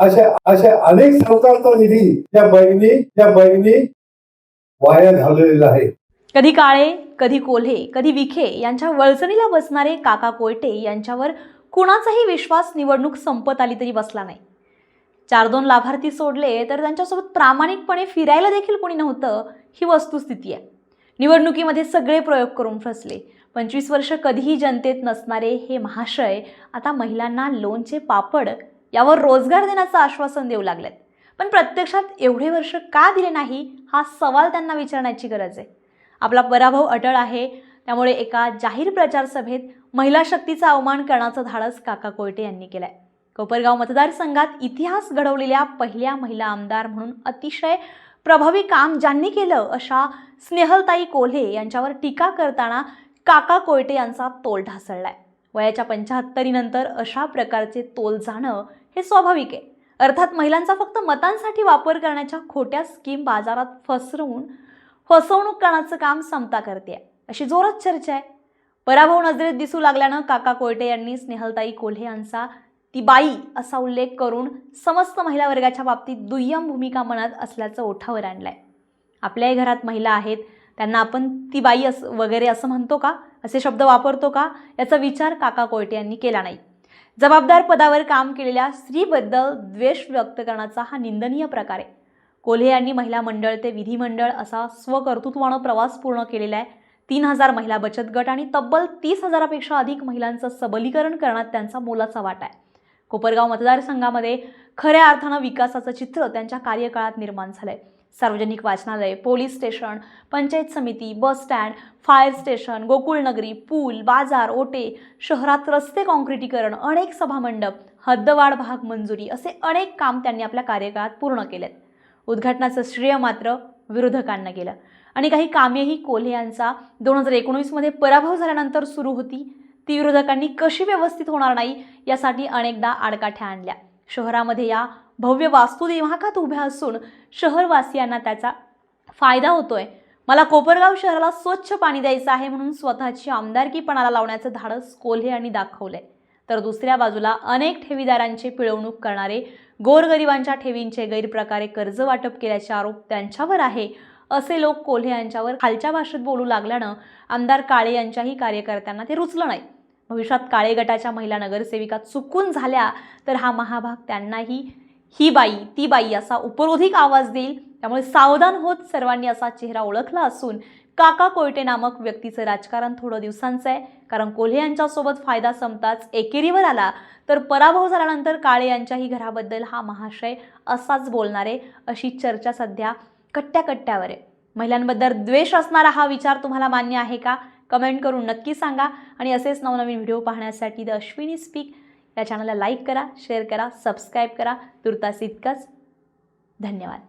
अशा अशा अनेक सरकारचा निधी त्या बहिणी त्या बहिणी वाया घालवलेला आहे. कधी काळे कधी कोल्हे कधी विखे यांच्या वळचणीला बसणारे काका कोयटे यांच्यावर कुणाचाही विश्वास निवडणूक संपत आली तरी बसला नाही. चार दोन लाभार्थी सोडले तर त्यांच्यासोबत प्रामाणिकपणे फिरायला देखील कोणी नव्हतं ही वस्तुस्थिती आहे. निवडणुकीमध्ये सगळे प्रयोग करून फसले. पंचवीस वर्ष कधीही जनतेत नसणारे हे महाशय आता महिलांना लोणचे पापड यावर रोजगार देण्याचं आश्वासन देऊ लागलेत. पण प्रत्यक्षात एवढे वर्ष का दिले नाही हा सवाल त्यांना विचारण्याची गरज आहे. आपला पराभव अटळ आहे त्यामुळे एका जाहीर प्रचार सभेत महिला शक्तीचा अवमान करण्याचं धाडस काका कोयटे यांनी केलं आहे कोपरगाव मतदारसंघात इतिहास घडवलेल्या पहिल्या महिला आमदार म्हणून अतिशय प्रभावी काम ज्यांनी केलं अशा स्नेहलताई कोल्हे यांच्यावर टीका करताना काका कोयटे यांचा तोल ढासळलाय. वयाच्या पंच्याहत्तरीनंतर अशा प्रकारचे तोल जाणं हे स्वाभाविक आहे. अर्थात महिलांचा फक्त मतांसाठी वापर करण्याच्या खोट्या स्कीम बाजारात फसरवून फसवणूक करण्याचं काम समता करते अशी जोरात चर्चा आहे. पराभव नजरेत दिसू लागल्यानं काका कोयटे यांनी स्नेहलताई कोल्हे यांचा ती बाई असा उल्लेख करून समस्त महिला वर्गाच्या बाबतीत दुय्यम भूमिका मनात असल्याचं ओठावर आणलंय. आपल्याही घरात महिला आहेत. त्यांना आपण ती बाई अस वगैरे असं म्हणतो का? असे शब्द वापरतो का? याचा विचार काका कोयटे यांनी केला नाही. जबाबदार पदावर काम केलेल्या स्त्रीबद्दल द्वेष व्यक्त करण्याचा हा निंदनीय प्रकार आहे. कोल्हे यांनी महिला मंडळ ते विधिमंडळ असा स्वकर्तृत्वानं प्रवास पूर्ण केलेला आहे. तीन हजार महिला बचत गट आणि तब्बल तीस हजारापेक्षा अधिक महिलांचं सबलीकरण करण्यात त्यांचा मोलाचा वाटा आहे. कोपरगाव मतदारसंघामध्ये खऱ्या अर्थानं विकासाचं चित्र त्यांच्या कार्यकाळात निर्माण झालं आहे सार्वजनिक वाचनालय पोलीस स्टेशन पंचायत समिती bus stand fire station Gokulnagari पूल बाजार ओटे शहरात रस्ते काँक्रिटीकरण अनेक सभामंडप हद्दवाढ भाग मंजुरी असे अनेक काम त्यांनी आपल्या कार्यकाळात पूर्ण केलेत. उद्घाटनाचं श्रेय मात्र विरोधकांना गेलं. आणि काही कामेही कोल्हे यांचा दोन हजार एकोणीसमध्ये पराभव झाल्यानंतर सुरू होती. ती विरोधकांनी कशी व्यवस्थित होणार नाही यासाठी अनेकदा आडकाठ्या आणल्या. शहरामध्ये या भव्य वास्तू उभ्या असून शहरवासियांना त्याचा फायदा होतोय. मला कोपरगाव शहराला स्वच्छ पाणी द्यायचं आहे म्हणून स्वतःची आमदारकीपणाला लावण्याचं धाडस कोल्हे यांनी दाखवलंय. तर दुसऱ्या बाजूला अनेक ठेवीदारांची पिळवणूक करणारे गोरगरिबांच्या ठेवींचे गैरप्रकारे कर्ज वाटप केल्याचे आरोप त्यांच्यावर आहे असे लोक कोल्हे यांच्यावर खालच्या भाषेत बोलू लागल्यानं आमदार काळे यांच्याही कार्यकर्त्यांना ते रुचलं नाही. भविष्यात काळे गटाच्या महिला नगरसेविका चुकून झाल्या तर हा महाभाग त्यांनाही ही बाई ती बाई असा उपरोधिक आवाज देईल. त्यामुळे सावधान होत सर्वांनी असा चेहरा ओळखला असून काका कोयटे नामक व्यक्तीचं राजकारण थोडं दिवसांचं आहे. कारण कोल्हे यांच्यासोबत फायदा संपताच एकेरीवर आला तर पराभव झाल्यानंतर काळे यांच्याही घराबद्दल हा महाशय असाच बोलणारे अशी चर्चा सध्या कट्ट्या कट्ट्यावर आहे. महिलांबद्दल द्वेष असणारा हा विचार तुम्हाला मान्य आहे का? कमेंट करून नक्की सांगा. आणि असेच नवनवीन व्हिडिओ पाहण्यासाठी द अश्विनी स्पीक. या चॅनलला लाईक करा शेअर करा सबस्क्राईब करा. तुर्तास इतकंच. धन्यवाद.